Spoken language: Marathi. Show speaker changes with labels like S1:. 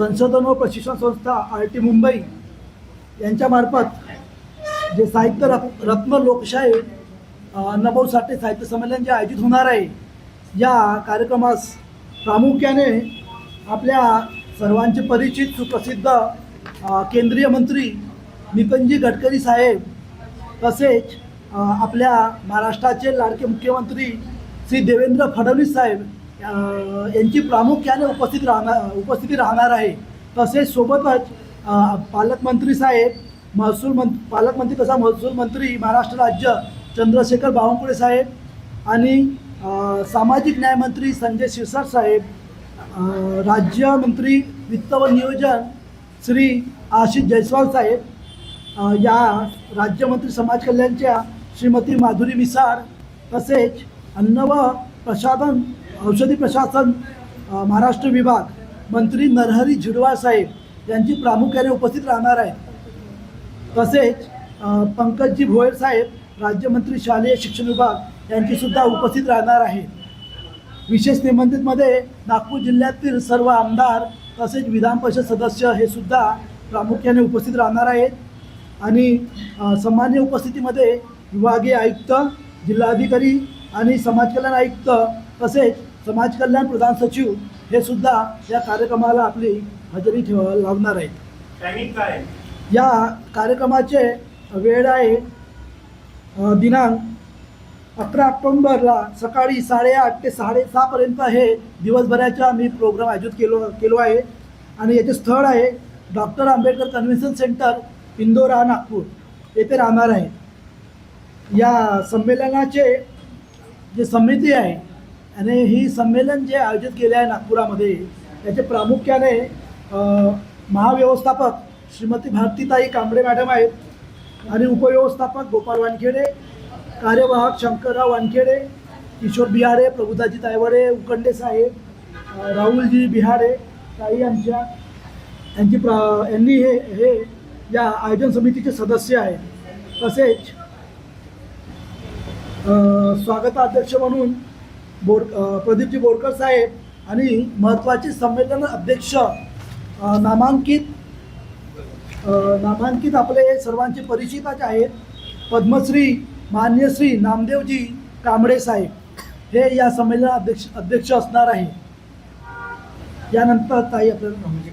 S1: संशोधन व प्रशिक्षण संस्था आय टी मुंबई यांच्यामार्फत जे साहित्य रत् रत्न लोकशाही अ, अण्णाभाऊ साठे साहित्य संमेलन जे आयोजित होणार आहे या कार्यक्रमास प्रामुख्याने आपल्या सर्वांचे परिचित सुप्रसिद्ध केंद्रीय मंत्री नितीनजी गडकरी साहेब तसेच आपल्या महाराष्ट्राचे लाडके मुख्यमंत्री श्री देवेंद्र फडणवीस साहेब यांची प्रामुख्याने उपस्थित राहणार उपस्थिती राहणार आहे. तसेच सोबतच पालकमंत्री साहेब महसूल मं पालकमंत्री तसा महसूल मंत्री महाराष्ट्र राज्य चंद्रशेखर बावनकुळे साहेब आणि सामाजिक न्यायमंत्री संजय शिरसाट साहेब राज्यमंत्री वित्त व नियोजन श्री आशिष जयस्वाल साहेब या राज्यमंत्री समाज कल्याणच्या श्रीमती माधुरी मिसाळ तसेच अन्न व प्रसाधन औषधी प्रशासन महाराष्ट्र विभाग मंत्री नरहरी झिडवाळ साहेब यांची प्रामुख्याने उपस्थित राहणार आहे तसेच पंकजी पंकजजी भोयर साहेब राज्यमंत्री शालेय शिक्षण विभाग यांची सुद्धा उपस्थित राहणार आहे विशेष निमंत्रितमध्ये नागपूर जिल्ह्यातील सर्व आमदार तसेच विधान परिषद सदस्य हे सुद्धा प्रामुख्याने उपस्थित राहणार आहेत. आणि सामान्य उपस्थितीमध्ये विभागीय आयुक्त जिल्हाधिकारी आणि समाज कल्याण आयुक्त तसेच समाज कल्याण प्रधान सचिव हे सुद्धा या कार्यक्रमाला आपली हजेरी ठेव लावणार आहेत.
S2: टायमिंग काय? आहे?
S1: या कार्यक्रमाचे वेळ आहे दिनांक अकरा ऑक्टोंबरला सकाळी साडेआठ ते साडेसहापर्यंत हे दिवसभराचा मी प्रोग्राम आयोजित केलो केलो आहे. आणि याचे स्थळ आहे doctor Ambedkar convention centre Indora Nagpur. येथे राहणार आहे. या संमेलनाचे जे समिती आहे आणि ही संमेलन जे आयोजित केले आहे नागपुरामध्ये याचे प्रामुख्याने महाव्यवस्थापक श्रीमती भारतीताई कांबळे मॅडम आहेत आणि उपव्यवस्थापक गोपाळ वानखेडे कार्यवाहक शंकरराव वानखेडे किशोर बिहारे प्रभुताजी तायवडे उकंडे साहेब राहुलजी बिहारे ताई आमच्या यांची प्रा यांनी हे हे या आयोजन समितीचे सदस्य आहेत. तसेच स्वागताध्यक्ष म्हणून बोर प्रदीपजी बोरकर साहेब आणि महत्त्वाचे संमेलन अध्यक्ष नामांकित नामांकित आपले सर्वांचे परिचितच आहेत. पद्मश्री मान्यश्री नामदेवजी कांबळे साहेब हे या संमेलन अध्यक्ष अध्यक्ष असणार आहे यानंतर ताई आपल्याला म्हणजे